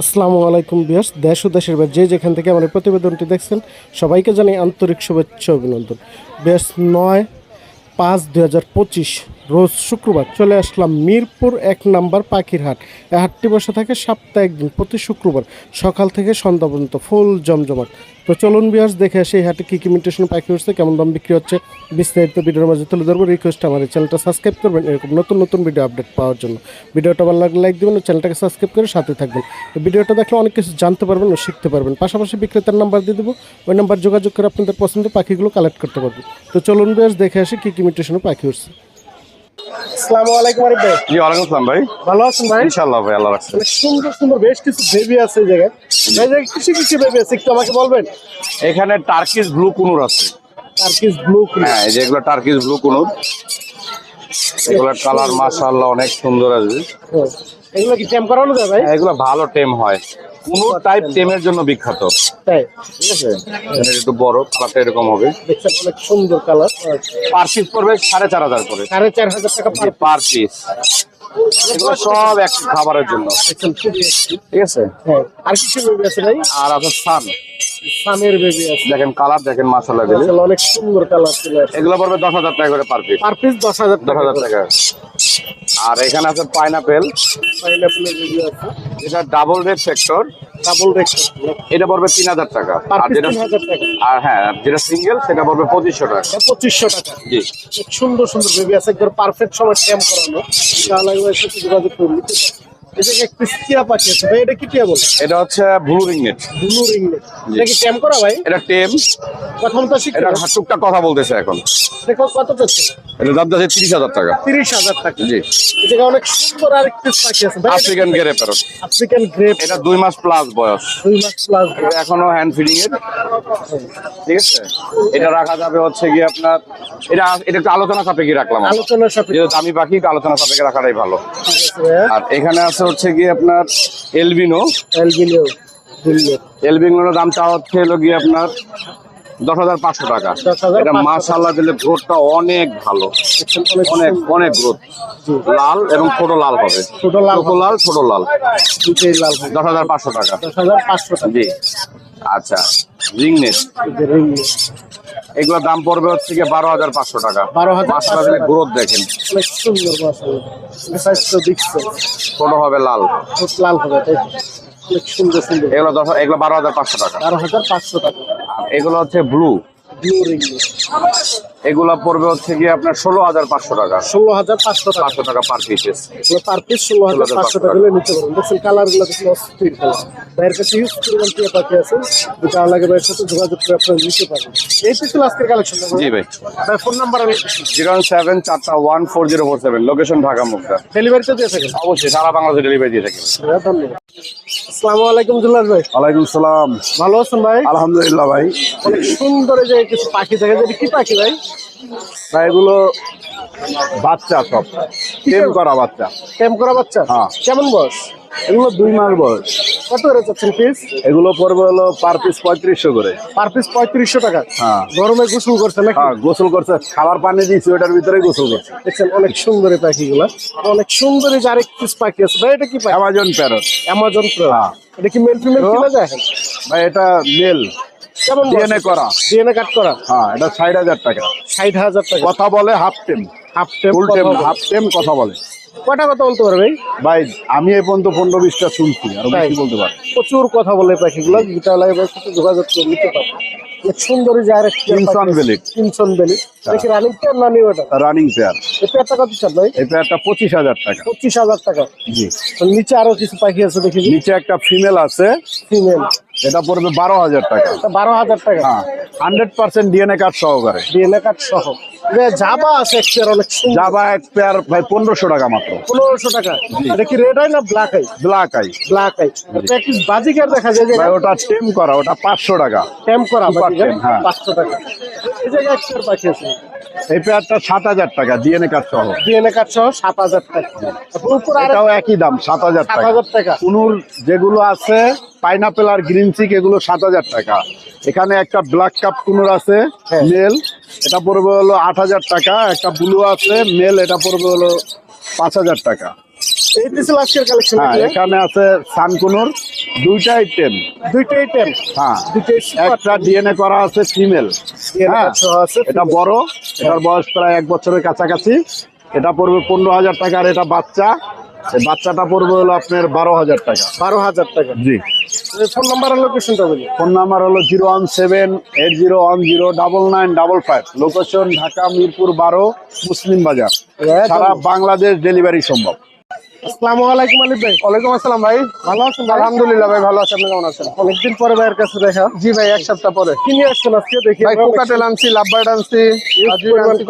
আসসালামু আলাইকুম বিয়াস দেশ ও দেশের যে যেখান থেকে আমার প্রতিবেদনটি দেখছেন, সবাইকে জানাই আন্তরিক শুভেচ্ছা অভিনন্দন। বেশ নয় পাঁচ দু হাজার পঁচিশ রোজ শুক্রবার চলে আসলাম মিরপুর এক নাম্বার পাখির হাট এই হাটটি বসে থাকে সপ্তাহে একদিন প্রতি শুক্রবার সকাল থেকে সন্ধ্যা পর্যন্ত ফুল জমজমাট। তো চলুন বিয়াস দেখে আসি এই হাটে কী কী মিটেশন পাখি উঠছে, কেমন দাম বিক্রি হচ্ছে। বিস্তারিত ভিডিওর মাঝে তুলে ধরবো রিকোয়েস্ট আমার চ্যানেলটা সাবস্ক্রাইব করবেন, এরকম নতুন নতুন ভিডিও আপডেট পাওয়ার জন্য। ভিডিওটা ভালো লাগলে লাইক দেবেন চ্যানেলটাকে সাবস্ক্রাইব করে সাথে থাকবেন। এই ভিডিওটা দেখলে অনেক কিছু জানতে পারবেন ও শিখতে পারবেন। পাশাপাশি বিক্রেতার নাম্বার দিয়ে দেবো, ওই নাম্বার যোগাযোগ করে আপনাদের পছন্দের পাখিগুলো কালেক্ট করতে পারবেন। তো চলুন বেশ দেখে আসি কী কী মিউটেশনে পাখি উঠছে। আসসালামু আলাইকুম আরিফ ভাই। জি ওয়ালাইকুম আসসালাম ভাই। ভালো আছেন ভাই? ইনশাআল্লাহ ভাই আল্লাহ রাখছে সুন্দর সুন্দর বেশ কিছু বেবি আছে এই জায়গায়। এই জায়গায় কিছু কিছু বেবি আছে একটু আমাকে বলবেন? এখানে টার্কিস ব্লু কুনুর আছে। টার্কিস ব্লু হ্যাঁ এই যে এগুলো টার্কিস ব্লু কুনুর। এগুলোর কালার মাশাআল্লাহ অনেক সুন্দর আছে এগুলো কি টেম করানো যায় ভাই? হ্যাঁ, এগুলো ভালো টেম হয়। কুনুর টাইপ টেমের জন্য বিখ্যাত। তাই? ঠিক আছে? এটা একটু বড় কালারটা এরকম হবে। দেখছেন অনেক সুন্দর কালার। পার পিস পড়বে সাড়ে চার হাজার করে। সাড়ে চার হাজার টাকা পার পিস। এগুলো সব এক খাবারের জন্য। ঠিক আছে? হ্যাঁ। আর কিছু বেবি আছে ভাই? আর সান। বেবি আছে। দেখেন কালার দেখেন মাশাআল্লাহ অনেক সুন্দর কালার এগুলো পড়বে দশ হাজার টাকা করে পার পিস। পার পিস দশ হাজার দশ হাজার টাকা। আর এখানে আছে পাইনাপেল। পাইনাপেলের বেবি আছে। এটা ডাবল রেড সেক্টর। ডাবল এটা পড়বে তিন হাজার টাকা। আর যেটা আর হ্যাঁ যেটা সিঙ্গেল সেটা পড়বে পঁচিশশো টাকা। পঁচিশশো টাকা। জি। খুব সুন্দর সুন্দর বেবি আছে। একবার পারফেক্ট সময় ট্যাম করানো। যোগাযোগ করে নিতে এটা এটা হচ্ছে ব্লু রিংনেট। ব্লু রিংনেট। এটা কি করা ভাই? এটা টেম। প্রথম তো এটা হবে। কথা বলতেছে এখন। দেখো কত চাচ্ছে এটা দাম আছে তিরিশ হাজার টাকা। তিরিশ হাজার টাকা। জি। জায়গায় অনেক সুন্দর আরেকটি পাখি আছে। African grey parrot African grey এটা দুই মাস প্লাস বয়স। দুই মাস প্লাস এখনও হ্যান্ড ফিডিং এর। ঠিক আছে? এটা রাখা যাবে হচ্ছে কি আপনার এটা এটা একটু আলোচনা সাপেক্ষে রাখলাম আমরা। আলোচনার সাপেক্ষে। দামি পাখি আলোচনা সাপেক্ষে রাখাটাই ভালো। আর এখানে আছে হচ্ছে গিয়ে আপনার এলবিনো। দিল্লি এলবিনোর দাম চাওয়া হচ্ছে হলো গিয়ে আপনার দশ হাজার পাঁচশো টাকা। 10,500 এটা মাশাল্লাহ দিলে গ্রোথটা অনেক ভালো। অনেক অনেক গ্রোথ লাল এবং ছোট লাল হবে। ছোট লাল ছোট লাল ছোট লাল। দশ হাজার পাঁচশো টাকা। দশ হাজার পাঁচশো টাকা। জি। আচ্ছা। যে ringlet। এগুলোর দাম পড়বে হচ্ছে গিয়ে বারো হাজার পাঁচশো টাকা। বারো হাজার পাঁচশো টাকা। গ্রোথ দেখেন। ছোট হবে লাল। লাল হবে এগুলো দশ এগুলো বারো হাজার পাঁচশো টাকা। বারো হাজার পাঁচশো টাকা। এগুলো হচ্ছে ব্লু ব্লু রিংলেট এগুলো পড়বে হচ্ছে গিয়ে আপনার ষোলো হাজার পাঁচশো টাকা। ষোলো হাজার পাঁচশো পাঁচশো টাকা পার পিসেস এগুলো পার পিস ষোলো হাজার পাঁচশো টাকা হলে নিতে পারবেন। দেখছেন কালারগুলো দেখুন অস্থির কালার ভাইয়ের কাছে ইউজ পরিমাণ টিয়া পাখি আছে। যেটা লাগে ভাইয়ের সাথে যোগাযোগ করে আপনারা নিতে পারবেন। এই তো ছিল আজকের কালেকশন জি ভাই। ভাই ফোন নাম্বার আমি জিরো সেভেন চারটা one four zero four seven. Location Dhaka Mugda ডেলিভারিতে দিয়ে থাকেন। অবশ্যই সারা বাংলাদেশে ডেলিভারি দিয়ে থাকি ধন্যবাদ। আসসালামু আলাইকুম ভাই। ওয়ালাইকুম সালাম। ভালো আছেন ভাই? আলহামদুলিল্লাহ ভাই। অনেক সুন্দর যে কিছু পাখি যায়। কি পাখি ভাই? ভাই এগুলো বাচ্চা সব। টেম করা বাচ্চা। টেম করা বাচ্চা? হ্যাঁ। কেমন বয়স? এগুলো দুই মাস বয়স। কত করে চাচ্ছেন পিস এগুলো পড়বে হলো পার পিস পঁয়ত্রিশশো করে। পার পিস পঁয়ত্রিশশো টাকা। হ্যাঁ। গরমে গোসল করছে নাকি? হ্যাঁ গোসল করছে। খাবার পানি দিয়েছি ওটার ভিতরে গোসল করছে। দেখছেন অনেক সুন্দর এই পাখিগুলা। অনেক সুন্দর যে আরেক পিস পাখি আছে। ভাই এটা কি পাখি? অ্যামাজন প্যারট অ্যামাজন হ্যাঁ। এটা কি মেল ফিমেল কিনা যায়? ভাই এটা মেল কেমন ডিএনএ করা। ডিএনএ কাট করা? হ্যাঁ এটা ষাট হাজার টাকা। ষাট হাজার টাকা। কথা বলে হাফ টেম হাফ টেম ফুল টেম হাফ টেম কথা বলে। কটা কথা বলতে পারবে ভাই? আমি এই পর্যন্ত পনেরো বিশটা শুনছি আর বলতে পারি প্রচুর কথা বলে পাখিগুলো। যেটা লাগে যোগাযোগ নিতে পারবে। সুন্দর এই যে আরেক কিমসন বেলি দেখি রানিং পেয়ার না নিউ এটা রানিং পেয়ার এই পেয়ারটা কত চান ভাই? এই পেয়ারটা পঁচিশ হাজার টাকা। পঁচিশ হাজার টাকা। জি। তো নিচে আরও কিছু পাখি আছে দেখি নিচে একটা ফিমেল আছে। ফিমেল এটা পড়বে বারো হাজার টাকা। বারো হাজার টাকা। হান্ড্রেড পার্সেন্ট ডিএনএ কার্ড সহকারে। ডিএনএ কার্ড সহ। জাবা আছে এক পেয়ার অনেক সুন্দর। জাবা এক পেয়ার ভাই পনেরোশো টাকা মাত্র। পনেরোশো টাকা। এটা কি রেড হয় না ব্ল্যাক হয় black eye black eye practice বাজিকার দেখা যায়? যে ওটা টেম করা ওটা পাঁচশো টাকা। করা হ্যাঁ। পাঁচশো টাকা। এই জায়গায় এক পেয়ার পাখি আছে। এই পেয়ারটা সাত হাজার টাকা ডিএনএ কার্ড সহ। ডিএনএ কার্ড সহ সাত হাজার টাকা। এটাও একই দাম সাত হাজার টাকা। হাজার টাকা। কুনুর যেগুলো আছে পাইনাপেল আর গ্রিন চিক এগুলো সাত হাজার টাকা। এখানে একটা ব্ল্যাক কাপ কুনুর আছে হ্যাঁ। মেল এটা পড়বে হলো আট হাজার টাকা একটা ব্লু আছে মেল এটা পড়বে হলো পাঁচ হাজার টাকা। হ্যাঁ এখানে আছে সানকুনুর দুইটাই টেম দুইটাই টেম হ্যাঁ একটা ডিএনএ করা আছে ফিমেল হ্যাঁ আছে এটা বড় এটার বয়স প্রায় এক বছরের কাছাকাছি। এটা পড়বে পনেরো হাজার টাকা আর এটা বাচ্চা। বাচ্চাটা পড়বে হলো আপনার বারো হাজার টাকা। বারো হাজার টাকা। জি। ফোন নাম্বার হলো লোকেশনটা বলি ফোন নাম্বার হলো zero one seven eight zero one zero double nine double five. Location Dhaka Mirpur বারো মুসলিম বাজার। সারা বাংলাদেশ ডেলিভারি সম্ভব। আসসালামু আলাইকুম আলিফ ভাই। ওয়ালাইকুম আসসালাম ভাই। ভালো আছেন আলহামদুলিল্লাহ ভাই ভালো আছি। আপনি কেমন আছেন? অনেকদিন পরে ভাইয়ের কাছে দেখা। জি ভাই এক সপ্তাহ পরে। কি নিয়ে আসছেন আজকে? দেখি। ভাই কোকাটেল আনছি লাভবার্ড আনছি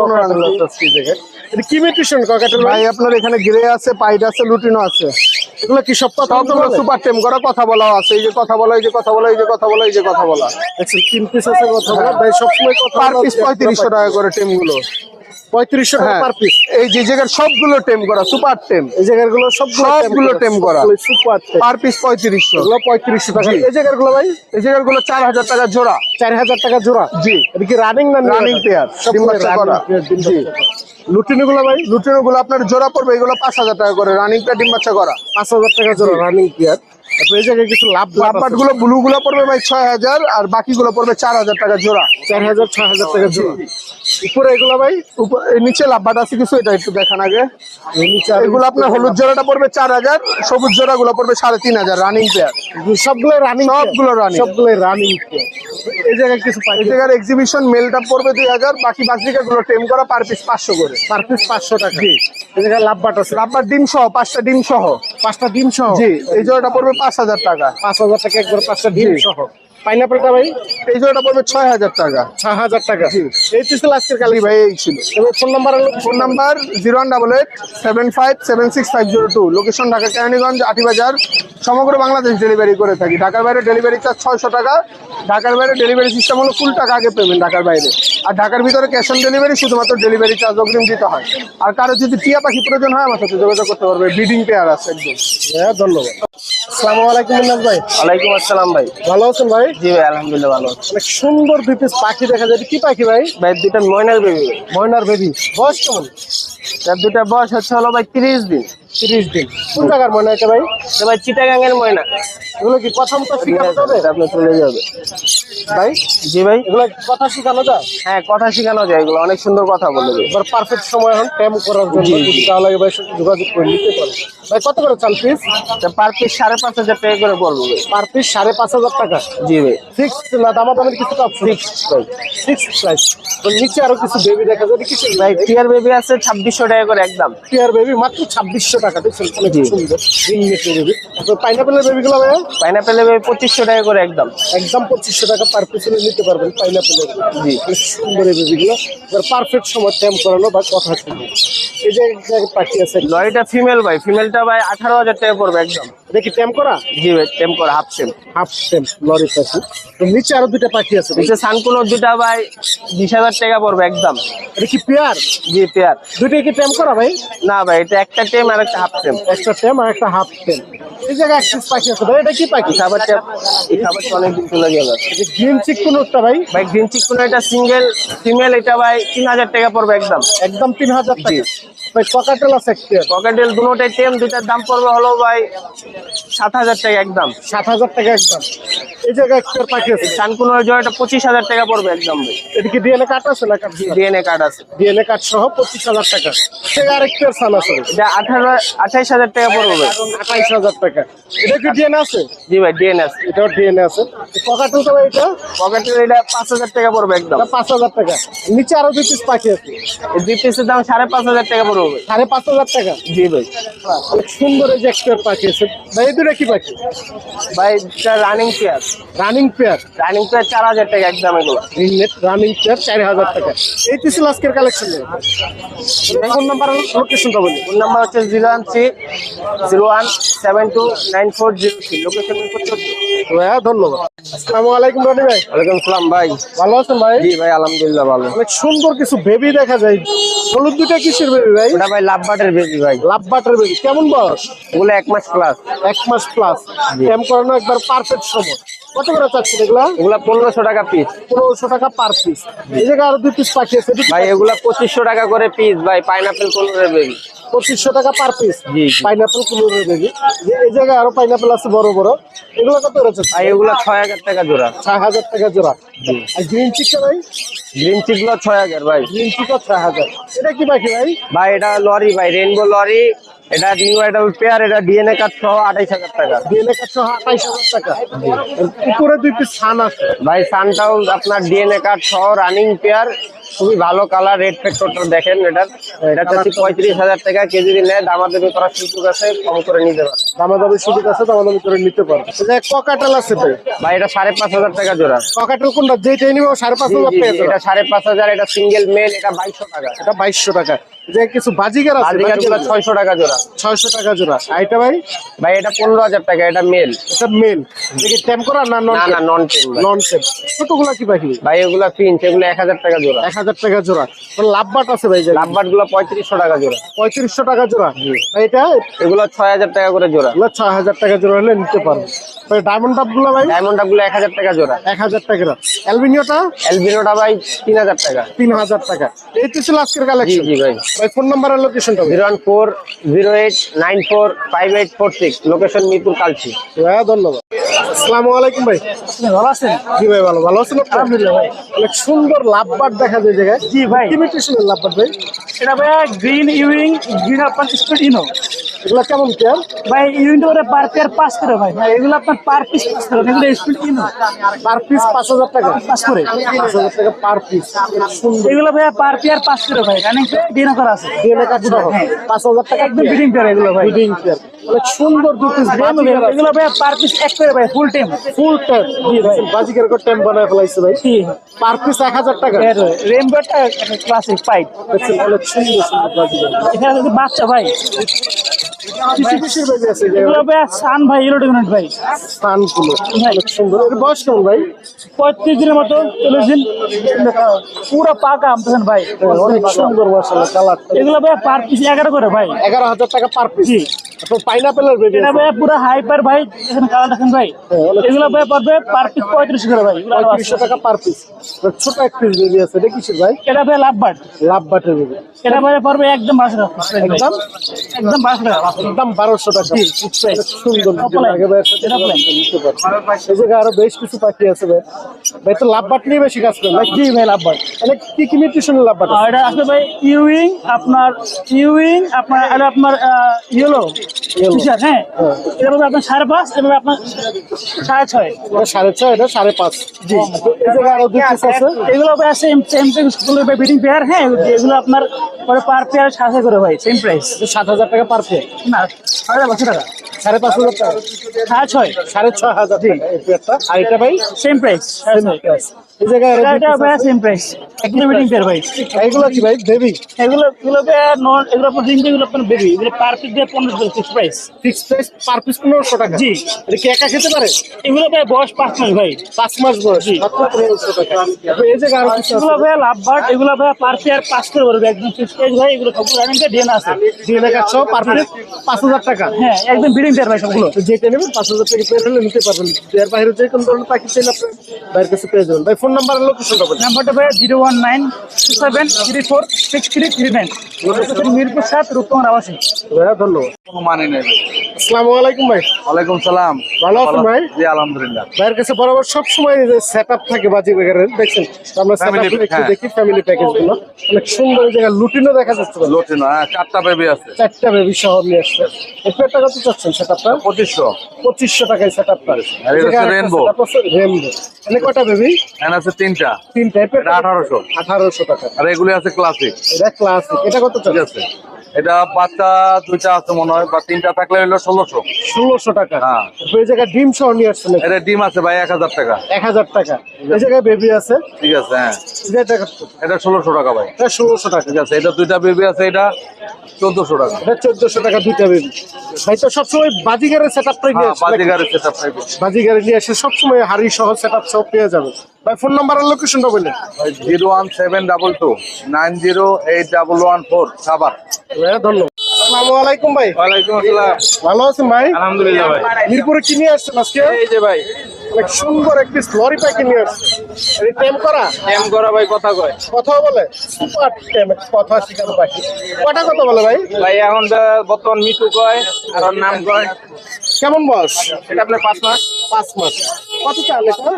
কোনো আনছি কি মিউটেশন ককাটেল ভাই? আপনার এখানে গ্রে আছে পাইড আছে লুটিনো আছে। এগুলো কি সব কথা সুপার টেম করা কথা বলা আছে। এই যে কথা বলা এই যে কথা বলা এই যে কথা বলা এই যে কথা বলা। আচ্ছা তিন পিস আছে কথা বলা ভাই সবসময় পার পিস পঁয়ত্রিশশো টাকা করে টেমগুলো। পঁয়ত্রিশশো টাকা হ্যাঁ পার পিস এই যে জায়গার সবগুলো টেম করা সুপার টেম। এই জায়গাগুলো সবগুলো সবগুলো টেম করা। সুপার পার পিস পঁয়ত্রিশশো। এগুলো পঁয়ত্রিশশো টাকা। এই জায়গাগুলো ভাই? এই জায়গারগুলো চার হাজার টাকা জোড়া। চার হাজার টাকা জোড়া। জি। এটা কি রানিং না রানিং পেয়ার জি। লুটিনি গুলো ভাই? লুটিনো গুলো আপনার জোড়া পড়বে এগুলো পাঁচ হাজার টাকা করে। রানিং পেয়ার ডিম বাচ্চা করা। পাঁচ হাজার টাকা জোড়া রানিং পেয়ার এই জায়গায় কিছু লাভ লাভ লাভবাটগুলো ব্লু গুলো পড়বে ভাই ছয় হাজার আর বাকি গুলো পড়বে চার হাজার টাকা জোড়া। চার হাজার ছয় হাজার টাকা জোড়া। উপরে এগুলো ভাই উপর- নিচে লাভবাট আছে কিছু এটা একটু দেখান আগে। এগুলো আপনার হলুদ জোড়াটা পড়বে চার হাজার সবুজ জোড়া গুলো পড়বে সাড়ে তিন হাজার রানিং পেয়ার সবগুলো রানিং সবগুলো running। সবগুলো রানিং এই জায়গায় কিছু এই জায়গার এক্সিবিশন মেলটা পড়বে দুই হাজার বাকি বাজরিকা গুলো টেম করা পার পিস পাঁচশো করে। পার পিস পাঁচশো টাকা। এই জায়গায় লাভ বাট আছে। লাভবার ডিম সহ পাঁচটা ডিম সহ পাঁচটা ডিম সহ জি এই জোড়াটা পড়বে পাঁচ হাজার টাকা। পাঁচ হাজার টাকা একবার পাঁচটা ডিম সহ পাইনাপেলটা ভাই? এই জোড়াটা পড়বে ছয় হাজার টাকা। ছয় হাজার টাকা। এই তো ছিল আজকের কালি ভাই এই ছিল। ফোন নাম্বার হলো phone number zero one double eight seven five seven six five zero two location Dhaka Keraniganj Atibazar. সমগ্র বাংলাদেশ ডেলিভারি করে থাকি। ঢাকার বাইরে ডেলিভারি চার্জ ছয়শো টাকা। ঢাকার বাইরে ডেলিভারি সিস্টেম হলো ফুল টাকা আগে পেমেন্ট ঢাকার বাইরে। আর ঢাকার ভিতরে ক্যাশ অন ডেলিভারি শুধুমাত্র ডেলিভারি চার্জ অগ্রিম দিতে হয়। আর কারও যদি টিয়া পাখি প্রয়োজন হয় আমার সাথে যোগাযোগ করতে পারবে। ব্রিডিং পেয়ার আছে একদম। হ্যাঁ ধন্যবাদ। আসসালামু আলাইকুম মিনাজ ভাই। ওয়ালাইকুম আসসালাম ভাই। ভালো আছেন ভাই? জি ভাই আলহামদুলিল্লাহ ভালো অনেক সুন্দর দুই পিস পাখি দেখা যায়। কি পাখি ভাই? ভাই দুটা ময়নার বেবি ময়নার বেবি বয়স কেমন? তার দুটা বয়স হচ্ছে হলো ভাই তিরিশ দিন। তিরিশ দিন। কোন জায়গার ময়না এটা ভাই? তো ভাই চিটাগাঙ্গের ময়না। এগুলো কি প্রথম তো শিখানো যাবে? চলে যাবে। ভাই? জি ভাই। এগুলো কথা শিখানো যায়? হ্যাঁ কথা শেখানো যায় এগুলো। অনেক সুন্দর কথা বলে এবার পারফেক্ট সময় এখন ট্যাম করার জন্য যদি তাহলে ভাই যোগাযোগ করে নিতে পারে ভাই কত করে চাল পিস পার পিস সাড়ে পাঁচ হাজার টাকা করে ভাই। পার পিস সাড়ে পাঁচ হাজার টাকা? জি ভাই। ফিক্স না দামা দামের কিছু অপশন ফিক্স প্রাইস নিচে আরও কিছু বেবি দেখা যায় কিছু ভাই টিয়ার বেবি আছে ছাব্বিশশো টাকা করে একদম। টিয়ার বেবি মাত্র ছাব্বিশশো টাকা দেখছেন অনেক সুন্দর। রিংনেট বেবি পাইনাপেলের বেবিগুলো ভাই বেবি পঁচিশশো টাকা করে একদম। একদম পঁচিশশো টাকা পার নিতে পারবেন পাইনাপেলের জি। সুন্দর এই বেবিগুলো এবার পারফেক্ট সময় করানো বা কথা এই যে পাখি আছে। ফিমেল ভাই ফিমেলটা ভাই আঠারো হাজার টাকা পড়বে একদম। কি ট্যাম করা? জি ভাই টেম করে হাফ টেম হাফ ট্যাম লরি পাখি। তো নিচে আরও দুইটা পাখি আছে নিচে সানকুলোর দুটা ভাই বিশ হাজার টাকা পড়বে একদম। এটা কি পেয়ার? জি পেয়ার। দুইটাই কি ট্যাম করা ভাই? না ভাই এটা একটা টেম আর একটা হাফ টেম একটা ট্যাম আর একটা হাফ ট্যাম এই জায়গায় এক piece পাখি আছে ভাই এটা কি পাখি? খাবারটা এই খাবারটা অনেকদিন চলে যাবে এটা গ্রিন চিক কোনটা ভাই? ভাই গ্রিন চিকুন এটা সিঙ্গেল ফিমেল এটা ভাই তিন হাজার টাকা পড়বে একদম। একদম তিন হাজার টাকা। ভাই আছে একটা পকেটেল দুটোটাই টেম দুইটার দাম পড়বে হলো ভাই সাত হাজার টাকা একদম। সাত হাজার টাকা একদম। এই জায়গায় একটা পাখি আছে। জয়টা পঁচিশ হাজার টাকা পড়বে একদম ভাই। এটা কি ডিএনএ কার্ড আছে না ডিএনএ কার্ড আছে। ডিএনএ কার্ড সহ পঁচিশ হাজার টাকা। সে আরেকটা সান আছে। এটা আঠারো আঠাইশ হাজার টাকা পড়বে ভাই। আঠাইশ হাজার টাকা। এটা কি ডিএনএ আছে? জি ভাই ডিএনএ আছে। এটাও ডিএনএ আছে। ককাটেল তো ভাই এটা? পাঁচ হাজার টাকা পড়বে একদম। পাঁচ হাজার টাকা। নিচে আরও দুই পিস পাখি আছে। দুই পিসের দাম সাড়ে পাঁচ হাজার টাকা পড়বে সাড়ে পাঁচ হাজার টাকা। জি ভাই। অনেক সুন্দর যে একটা পাখি আছে। ভাই এই দুটা কি পাখি? ভাই running pair running pair running pair চার হাজার টাকা একদম এগুলো। রানিং পেয়ার চার হাজার টাকা। এই তো ছিল আজকের কালেকশন ফোন নাম্বার লোকেশনটা বলি ফোন নাম্বার হচ্ছে zero one three zero one seven two nine four zero three location ভাইয়া ধন্যবাদ। আসসালামু আলাইকুম রনি ভাই। ওয়ালাইকুম সালাম ভাই। ভালো আছেন ভাই? জি ভাই আলহামদুলিল্লাহ ভালো। অনেক সুন্দর কিছু বেবি দেখা যায়। হলুদ দুটা কিসের বেবি ভাই? ওটা ভাই লাভ বাটের বেবি ভাই। লাভ বাটের বেবি কেমন বয়স? ওগুলো এক মাস প্লাস এক মাস প্লাস এম করানো একবার পারফেক্ট সময়। কত করে চাচ্ছেন এগুলা? এগুলা পনেরোশো টাকা পিস পনেরোশো টাকা পার পিস এই জায়গায় আরও দুই পিস পাঠিয়েছে। ভাই এগুলা পঁচিশশো টাকা করে পিস ভাই। পাইনাপেল পনেরো বেবি পঁচিশশো টাকা পার পিস। পাইনাপেল কুমড়োর বেবি এই জায়গায় আরও পাইনাপেল আছে বড় বড়। এগুলো কত রয়েছে? ভাই এগুলো ছয় হাজার টাকা জোড়া। ছয় হাজার টাকা জোড়া। আর গ্রিন চিকটা ভাই? গ্রিন চিকগুলো ছয় হাজার ভাই। গ্রিন চিকও ছয় হাজার। এটা কি পাখি ভাই? ভাই এটা লরি ভাই রেনবো লরি। এটা নিউ পেয়ার এটা ডিএনএ কার্ড সহ আঠাইশ হাজার টাকা। ডিএনএ কার্ড সহ আঠাইশ হাজার টাকা। উপরে দুই পিস ছান আছে। ভাই সানটাও আপনার ডিএনএ কার্ড সহ রানিং পেয়ার খুবই ভালো কালার রেড ফ্যাক্টরটা দেখেন এটার। এটা হচ্ছে পঁয়ত্রিশ হাজার টাকা কেজি দিলে দামাদামি করার সুযোগ আছে কম করে নিতে পারে দামাদামি সুযোগ আছে দামাদামি করে নিতে পারবে। ককাটেল আছে ভাই। এটা সাড়ে পাঁচ হাজার টাকা জোড়া। ককাটেল কোনটা? যেটাই নিবে সাড়ে পাঁচ হাজার এটা সাড়ে পাঁচ হাজার এটা সিঙ্গেল মেল এটা বাইশশো টাকা। এটা বাইশশো টাকা। যে কিছু আছে টাকা জোড়া। ছয়শো টাকা জোড়া। আর ভাই? ভাই এটা পনেরো হাজার টাকা এটা মেল এটা মেল দেখি টেম করা না নন না না নন টেন নন টেম ছোটগুলা কি পাখি ভাই এগুলা ফিন্স এগুলো এক হাজার টাকা জোড়া। এক হাজার টাকা জোড়া। লাভবাট আছে ভাই যে লাভবাটগুলো পঁয়ত্রিশশো টাকা জোড়া। পঁয়ত্রিশশো টাকা জোড়া। এটা? এগুলো ছয় হাজার টাকা করে জোড়া। এগুলো ছয় হাজার টাকা জোড়া হলে নিতে পারবে ভাই ডায়মন্ড ডাবগুলো ভাই? ডায়মন্ডগুলো এক হাজার টাকা জোড়া। এক হাজার টাকা অ্যালবিনিওটা? এলবিনোটা ভাই তিন হাজার টাকা। তিন হাজার টাকা। এই তো ছিল আজকের কালেকশন জি ভাই। ভাই ফোন নাম্বার আর লোকেশনটা zero one four zero eight nine four five eight four six location Mirpur Kalshi. হ্যাঁ ধন্যবাদ। আসসালামু আলাইকুম ভাই। ভালো আছেন? জি ভাই ভালো। ভালো আছেন আলহামদুলিল্লাহ ভাই। অনেক সুন্দর লাভবাট দেখা যায় জায়গায়। জি ভাই। ইমিটেশনের লাভবাট ভাই? এটা ভাই গ্রিন ইউইং গ্রিন আপনার স্পিড ইনো এগুলো কেমন কেয়ার ভাই ইউনিট পার পেয়ার পাস করে ভাই। এগুলো আপনার পার পিস পাস করে এগুলো স্পিড ইনো পার পিস পাঁচ হাজার টাকা। পাস করে। পাঁচ হাজার টাকা পার পিস এগুলো ভাই পার পেয়ার পাস করে ভাই। রানিং ডিনো করা আছে। ডিএনএ কার্ড হ্যাঁ। পাঁচ হাজার টাকা একদম বিডিং পেয়ার এগুলো ভাই। বিডিং পেয়ার সুন্দর দু পিস এগুলো ভাই পার পিস এক করে ভাই ফুল টাইম ফুল টাইম জি ভাই। বাজিকার করে টাইম বানায় ফেলাইছে ভাই পার পিস এক হাজার টাকা রেনবোটা ক্লাসিক পাইপ দেখছেন অনেক সুন্দর সুন্দর বাজিকার এখানে যদি বাচ্চা ভাই বেবি আছে এগুলো ভাই সান ভাই ইলেকট্রনিক ভাই। সুন্দর। এর বয়স কেমন ভাই? পঁয়ত্রিশ দিনের মতো দিন। পুরো পাকা আমতেছেন ভাই। অনেক সুন্দর কালারটা এগুলো ভাই পার পিস এগারো করে ভাই। এগারো হাজার টাকা পার পিস জি। আপনার পাইনাপেলের বেবি এটা ভাই পুরো হাইপার ভাই এখানে কালার দেখেন ভাই। হ্যাঁ, এগুলো ভাই পড়বে পার পিস পঁয়ত্রিশ করে ভাই এগুলো আরও আছে। পঁয়ত্রিশশো টাকা পার পিস ছোট এক পিস বেবি আছে এটা কিসের ভাই? এটা ভাই লাভ বাট বেবি এটা ভাই পড়বে একদম একদম? একদম টাকা। একদম টাকা। অনেক সুন্দর লাগে ভাই এটা প্লাই। নিতে পারবেন। এই জায়গায় আরও বেশ কিছু পাখি আছে ভাই। ভাই তো লাভ বাট নিয়ে বেশি কাজ করেন জি ভাই লাভ বাট মানে কি কি নিউট্রিশনের লাভ বাট আর এটা আসলে ভাই ইউইং আপনার ইউইং আপনার আপনার ইয়েলো হ্যাঁ এটা আপনার সাড়ে পাঁচ এটা পাবে আপনার সাড়ে ছয়। এটা সাড়ে ছয় এটা সাড়ে পাঁচ। জি। আরও দুই পিস আছে। এগুলো পেয়ার হ্যাঁ? এগুলো আপনার পরে পার পেয়ার সাড়ে করে ভাই সেম প্রাইস সাত হাজার টাকা পার পেয়ার না সাড়ে পাঁচশো টাকা। সাড়ে পাঁচ হাজার টাকা। সাড়ে ছয়। সাড়ে ছয় হাজার আর এটা ভাই? সেম প্রাইস সাড়ে ছয়। এই জায়গায় এটা দুই এটা piece ভাই সেম প্রাইস একদম পেয়ার ভাই। এইগুলো কি ভাই? বেবি এগুলো এগুলো ভাই নন এগুলো আপনার রিং এগুলো আপনার বেবি এগুলো পার পিস দিয়ে পনেরো fix price fix price per piece পনেরোশো টাকা। জি। এটা কি একা খেতে পারে? এগুলো ভাই বয়স পাঁচ মাস ভাই। পাঁচ মাস বয়স। পনেরোশো টাকা। এই কিছু এগুলো ভাই লাভ বার্ড এগুলো ভাই পার পেয়ার পাঁচ করে একদম ফিক্স প্রাইস ভাই এগুলো সবগুলো রানিং ডিএনএ আছে। কার্ড পার পিস পাঁচ হাজার টাকা। হ্যাঁ একদম বিডিং পেয়ার ভাই সবগুলো। যেটা নেবেন পাঁচ হাজার টাকা পেয়ে হলে নিতে পারবেন। এর বাইরে যে কোনো ধরনের পাখি চাইলে বাইরের কাছে পেয়ে যাবেন। ভাই ফোন নাম্বার লোকেশনটা বলেন। নাম্বারটা ভাই zero one nine two seven three four six three three nine. Mirpur সাত রূপকুমার আবাসী ধন্যবাদ। মানে নেই আসসালামু আলাইকুম ভাই। ওয়ালাইকুম সালাম। ভালো আছেন ভাই? জি আলহামদুলিল্লাহ। ভাইয়ের কাছে বরাবর সব সময় যে সেট থাকে বাজি বেগারের দেখছেন? আমরা সেট একটু হ্যাঁ। দেখি ফ্যামিলি প্যাকেজগুলো। অনেক সুন্দর এই জায়গায় দেখা যাচ্ছে ভাই। হ্যাঁ চারটা বেবি আছে। চারটা বেবি সহ নিয়ে আসছে। একটু টাকা তো চাচ্ছেন টাকায় সেট আপটা আর এটা। এনে কটা বেবি এখানে আছে তিনটা। তিন টাইপের এটা আঠারোশো। আঠারোশো টাকা। আর এগুলি আছে ক্লাসিক এটা ক্লাসিক এটা কত আছে। এটা বাচ্চা দুইটা আছে মনে হয় বা তিনটা থাকলে হলো ষোলোশো। ষোলোশো টাকা। হ্যাঁ। এই জায়গায় ডিম সহ নিয়ে আসছে এটা ডিম আছে ভাই এক হাজার টাকা। এক হাজার টাকা। এই জায়গায় বেবি আছে? ঠিক আছে হ্যাঁ। এটা ষোলোশো টাকা ভাই। এটা ষোলোশো টাকা। ঠিক আছে এটা দুইটা বেবি আছে এটা চোদ্দশো টাকা। এটা চোদ্দশো টাকা দুইটা বেবি ভাই তো সবসময় বাজিগারের সেট আপটাই নিয়ে হ্যাঁ নাকি? বাজিগারের সেটা বাজিগারে নিয়ে এসে সবসময় হাড়ি সহ সেট আপ সব পেয়ে যাবে ভাই ফোন নাম্বার আর লোকেশনটা বললেন zero one seven double two nine zero eight double one four Savar ধন্যবাদ। আসসালামু আলাইকুম ভাই। ওয়ালাইকুম আসসালাম। ভালো আছেন ভাই? আলহামদুলিল্লাহ ভাই। মিরপুরে কি নিয়ে আসছেন আজকে? এই যে ভাই। অনেক সুন্দর একটি লরি পাখি নিয়ে আসছে এটা টেম করা? এম করা ভাই কথা কয়। কথা বলে? সুপার টেম কথা শিখানো পাখি। কটা কথা বলে ভাই? ভাই এখন বর্তমান মিটু কয় আর নাম কয়। কেমন বয়স? এটা আপনার পাঁচ মাস। পাঁচ মাস। কত চাল এটা?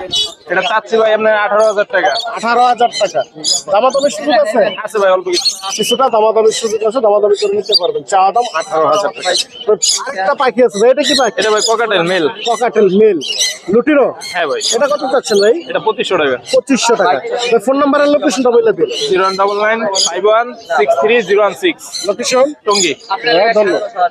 এটা চাচ্ছি ভাই আপনার আঠারো হাজার টাকা। আঠারো হাজার টাকা। দামাদামি সুযোগ আছে? আছে ভাই অল্প কিছু। কিছুটা দামাদামির সুযোগ আছে দামাদামি করে নিতে পারবেন। চাওয়া দাম আঠারো হাজার টাকা। আরেকটা পাখি আছে ভাই এটা কি পাখি? এটা ভাই পকেটের মেল পকাটেল মেল লুটিরো? হ্যাঁ ভাই। এটা কত চাচ্ছেন ভাই? এটা পঁচিশশো টাকা পঁচিশশো টাকা ফোন নাম্বারের লোকেশনটা বলে দিন। Zero one double nine five one six three zero one six. Location Tongi. হ্যাঁ ধন্যবাদ।